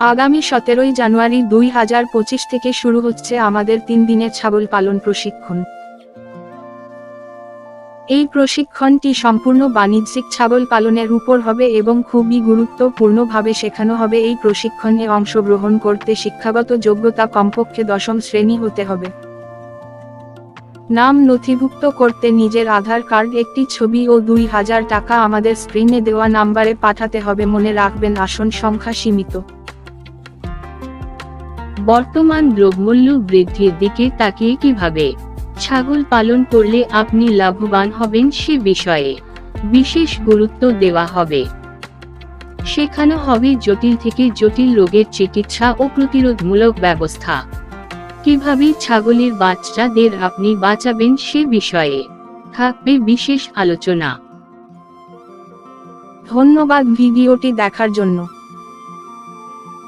আগামী সতেরোই জানুয়ারি দুই হাজার পঁচিশ থেকে শুরু হচ্ছে আমাদের তিন দিনের ছাগল পালন প্রশিক্ষণ। এই প্রশিক্ষণটি সম্পূর্ণ বাণিজ্যিক ছাগল পালনের উপর হবে এবং খুবই গুরুত্বপূর্ণভাবে শেখানো হবে। এই প্রশিক্ষণে অংশগ্রহণ করতে শিক্ষাগত যোগ্যতা কমপক্ষে দশম শ্রেণি হতে হবে। নাম নথিভুক্ত করতে নিজের আধার কার্ড, একটি ছবি ও দুই হাজার টাকা আমাদের স্ক্রিনে দেওয়া নাম্বারে পাঠাতে হবে। মনে রাখবেন, আসন সংখ্যা সীমিত। বর্তমান দ্রব্যমূল্য বৃদ্ধির দিকে তাকিয়ে কীভাবে ছাগল পালন করলে আপনি লাভবান হবেন সে বিষয়ে বিশেষ গুরুত্ব দেওয়া হবে। শেখানো হবে জটিল থেকে জটিল রোগের চিকিৎসা ও প্রতিরোধমূলক ব্যবস্থা। কীভাবে ছাগলের বাচ্চাদের আপনি বাঁচাবেন সে বিষয়ে থাকবে বিশেষ আলোচনা। ধন্যবাদ ভিডিওটি দেখার জন্য।